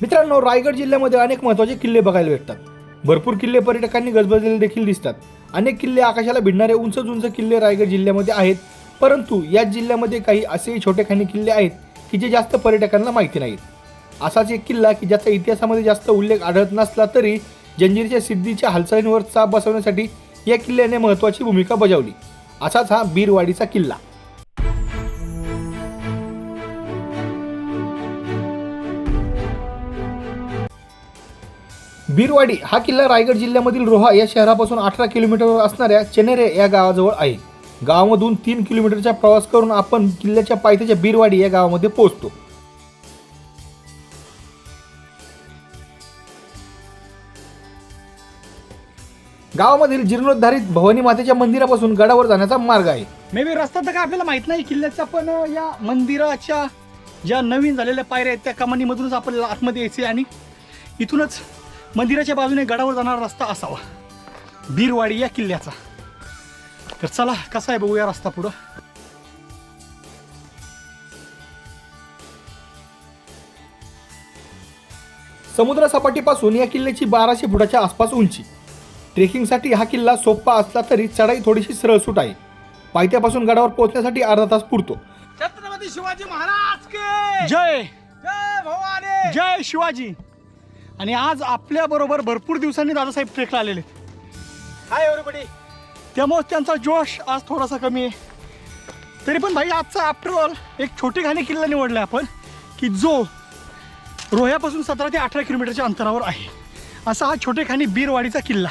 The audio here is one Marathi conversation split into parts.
मित्रांनो रायगड जिल्ह्यामध्ये अनेक महत्त्वाचे किल्ले बघायला भेटतात. भरपूर किल्ले पर्यटकांनी गजबजलेले देखील दिसतात. अनेक किल्ले आकाशाला भिडणारे उंच उंच किल्ले रायगड जिल्ह्यामध्ये आहेत. परंतु याच जिल्ह्यामध्ये काही असेही छोटेखानी किल्ले आहेत की जे जास्त पर्यटकांना माहिती नाहीत. असाच एक किल्ला की ज्याचा इतिहासामध्ये जास्त उल्लेख आढळत नसला तरी जंजिरीच्या सिद्धीच्या हालचालींवर चाप बसवण्यासाठी या किल्ल्याने महत्त्वाची भूमिका बजावली. असाच हा बीरवाडीचा किल्ला. बीरवाडी हा किल्ला रायगड जिल्ह्यामधील रोहा या शहरापासून अठरा किलोमीटरवर असणाऱ्या चेनेरे या गावाजवळ आहे. गावामधून तीन किलोमीटरचा प्रवास करून आपण किल्ल्याच्या पायथ्याच्या बीरवाडी या गावामध्ये पोहोचतो. गावामधील जीर्णोद्धारित भवानी मातेच्या मंदिरापासून गडावर जाण्याचा मार्ग आहे. मे बी रस्ता तर काय आपल्याला माहीत नाही किल्ल्याचा पण या मंदिराच्या ज्या नवीन झालेल्या पायऱ्या आहेत त्या कमानीमधूनच आपल्याला आतमध्ये यायचे आणि इथूनच मंदिराच्या बाजूने गडावर जाणारा रस्ता असावा. बीरवाडी या किल्ल्याचा. तर चला कसा आहे बघूया रस्ता पुढं. समुद्रसपाटीपासून या किल्ल्याची बाराशे फुटाच्या आसपास उंची. ट्रेकिंगसाठी हा किल्ला सोपा असला तरी चढाई थोडीशी सरळसूट आहे. पायथ्यापासून गडावर पोहोचण्यासाठी अर्धा तास पुरतो. छत्रपती शिवाजी महाराज के! जय! जय भवानी! जय शिवाजी! आणि आज आपल्या बरोबर भरपूर दिवसांनी दादासाहेब ट्रेकला आलेले. हाय एव्हरीबडी त्यामुळे त्यांचा जोश आज थोडासा कमी आहे. तरी पण भाई आजचा आफ्टर ऑल एक छोटी खाणी किल्ला निवडला आपण की जो रोह्यापासून सतरा ते अठरा किलोमीटरच्या अंतरावर आहे. असा हा छोटेखानी बीरवाडीचा किल्ला.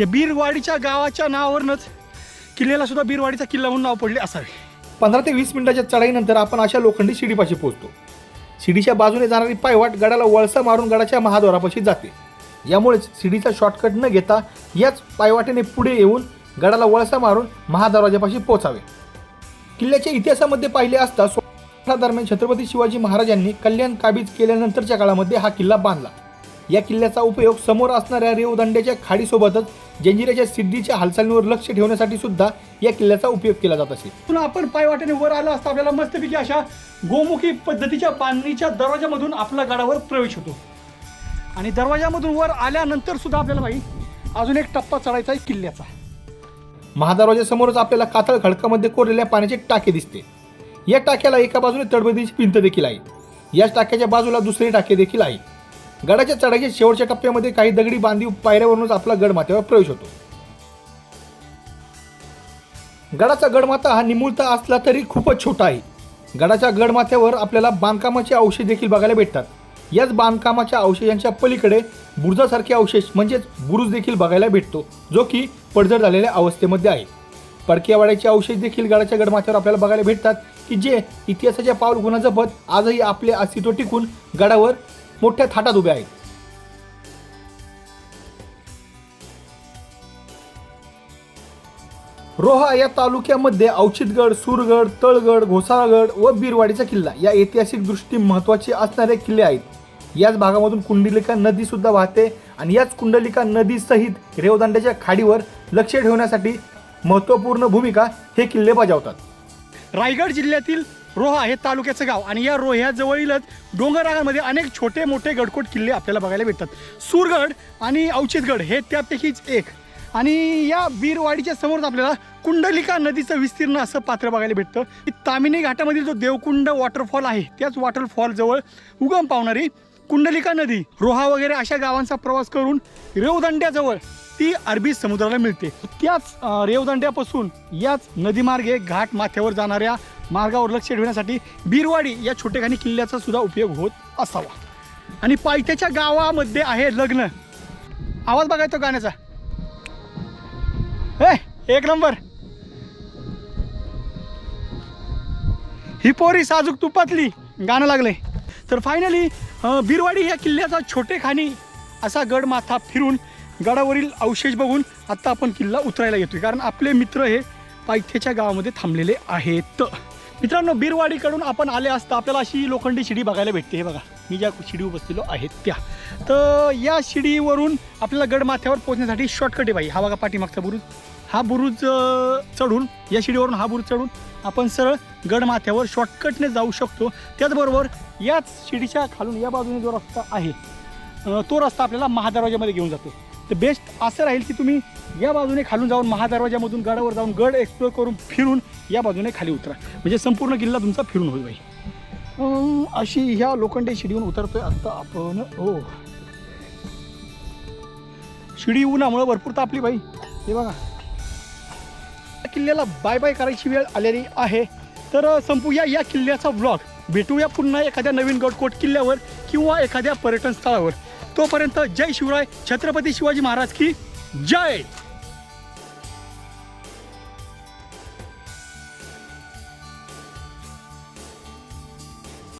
या बीरवाडीच्या गावाच्या नावावरूनच किल्ल्याला सुद्धा बीरवाडीचा किल्ला म्हणून नाव पडले असावे. पंधरा ते वीस मिनिटाच्या चढाईनंतर आपण अशा लोखंडी शिडीपाशी पोहोचतो. शिडीच्या बाजूने जाणारी पायवाट गडाला वळसा मारून गडाच्या महाद्वारापाशी जाते. यामुळेच शिडीचा शॉर्टकट न घेता याच पायवाटेने पुढे येऊन गडाला वळसा मारून महादरवाजापाशी पोचावे किल्ल्याच्या इतिहासामध्ये पाहिले असता सोळा दरम्यान छत्रपती शिवाजी महाराजांनी कल्याण काबीज केल्यानंतरच्या काळामध्ये हा किल्ला बांधला. या किल्ल्याचा उपयोग समोर असणाऱ्या रेवदंड्याच्या खाडीसोबतच जंजिऱ्याच्या सिद्धीच्या हालचालींवर लक्ष ठेवण्यासाठी सुद्धा या किल्ल्याचा उपयोग केला जात असे. पुन्हा आपण पायवाटेने वर आलो असता आपल्याला मस्तपैकी अशा गोमुखी पद्धतीच्या बांधणीच्या दरवाजामधून आपला गडावर प्रवेश होतो. आणि दरवाजामधून वर आल्यानंतर सुद्धा आपल्याला भाई अजून एक टप्पा चढायचा आहे किल्ल्याचा. महादरवाजासमोरच आपल्याला कातळ खडकामध्ये कोरलेल्या पाण्याचे टाके दिसते. या टाक्याला एका बाजूने तडबडीची भिंत देखील आहे. याच टाक्याच्या बाजूला दुसरे टाके देखील आहे. गडाच्या चढाईच्या शेवटच्या टप्प्यामध्ये काही दगडी बांधीव पायऱ्यावरूनच आपला गडमाथ्यावर प्रवेश होतो. गडाचा गडमाथा हा निमुळता असला तरी खूपच छोटा आहे. गडाच्या गडमाथ्यावर आपल्याला बांधकामाचे अवशेष देखील बघायला भेटतात. याच बांधकामाच्या अवशेषांच्या पलीकडे बुरुजासारखे अवशेष म्हणजेच बुरुज देखील बघायला भेटतो जो की पडझड झालेल्या अवस्थेमध्ये आहे. पडक्यावाड्याचे अवशेष देखील गडाच्या गडमाथ्यावर आपल्याला बघायला भेटतात की जे इतिहासाच्या पाऊल गुन्हा जपत आजही आपले अस्तित्व टिकून गडावर मोठ्या थाटात उभे आहेत. रोहा या तालुक्यामध्ये औचितगड सुरगड तळगड घोसाळगड व बीरवाडीचा किल्ला या ऐतिहासिक दृष्टी महत्त्वाचे असणारे किल्ले आहेत. याच भागामधून कुंडलिका नदी सुद्धा वाहते आणि याच कुंडलिका नदी सहित रेवदांड्याच्या खाडीवर लक्ष ठेवण्यासाठी महत्त्वपूर्ण भूमिका हे किल्ले बजावतात. रायगड जिल्ह्यातील रोहा हे तालुक्याचं गाव आणि या रोह्याजवळीलच डोंगररागामध्ये अनेक छोटे मोठे गडकोट किल्ले आपल्याला बघायला भेटतात. सुरगड आणि औचितगड हे त्यापैकीच एक. आणि या बीरवाडीच्या समोरच आपल्याला कुंडलिका नदीचं विस्तीर्ण असं पात्र बघायला भेटतं. की तामिनी घाटामधील जो देवकुंड वॉटरफॉल आहे त्याच वॉटरफॉल जवळ उगम पावणारी कुंडलिका नदी रोहा वगैरे अशा गावांचा प्रवास करून रेवदंड्याजवळ ती अरबी समुद्राला मिळते. त्याच रेवदंड्यापासून याच नदीमार्गे घाट माथ्यावर जाणाऱ्या मार्गावर लक्ष ठेवण्यासाठी बिरवाडी या छोटेखानी किल्ल्याचा सुद्धा उपयोग होत असावा. आणि पायथ्याच्या गावामध्ये आहे लग्न. आवाज बघायचो गाण्याचा. ए एक नंबर. ही पोरी साजूक तुपातली. गाणं लागले तर फायनली बिरवाडी या किल्ल्याचा छोटेखानी असा गड माथा फिरून गडावरील अवशेष बघून आत्ता आपण किल्ला उतरायला येतोय. कारण आपले मित्र हे पायथ्याच्या गावामध्ये थांबलेले आहेत. मित्रांनो बीरवाडीकडून आपण आले असता आपल्याला अशी लोखंडी शिडी बघायला भेटते. हे बघा मी ज्या शिडीवर बसलेलो आहेत त्या. तर या शिडीवरून आपल्याला गडमाथ्यावर पोहोचण्यासाठी शॉर्टकट आहे बाई. हा बघा पाठीमागचा बुरुज. हा बुरुज चढून या शिडीवरून हा बुरुज चढून आपण सरळ गडमाथ्यावर शॉर्टकटने जाऊ शकतो. त्याचबरोबर याच शिडीच्या खालून या बाजूने जो रस्ता आहे तो रस्ता आपल्याला महादरवाज्यामध्ये घेऊन जातो. तर बेस्ट असं राहील की तुम्ही या बाजूने खालून जाऊन महादरवाज्यामधून गडावर जाऊन गड एक्सप्लोर करून फिरून या बाजूने खाली उतरा. म्हणजे संपूर्ण किल्ला तुमचा फिरून होईल बाई. अशी ह्या लोखंडी शिडीवरून उतरतोय आता आपण. हो शिडी उन्हामुळे भरपूर तापली बाई. हे बघा. या किल्ल्याला बाय बाय करायची वेळ आलेली आहे. तर संपूया या किल्ल्याचा ब्लॉग भेटूया पुन्हा एखाद्या नवीन गडकोट किल्ल्यावर किंवा एखाद्या पर्यटन स्थळावर. तोपर्यंत जय शिवराय छत्रपती शिवाजी महाराज की जय!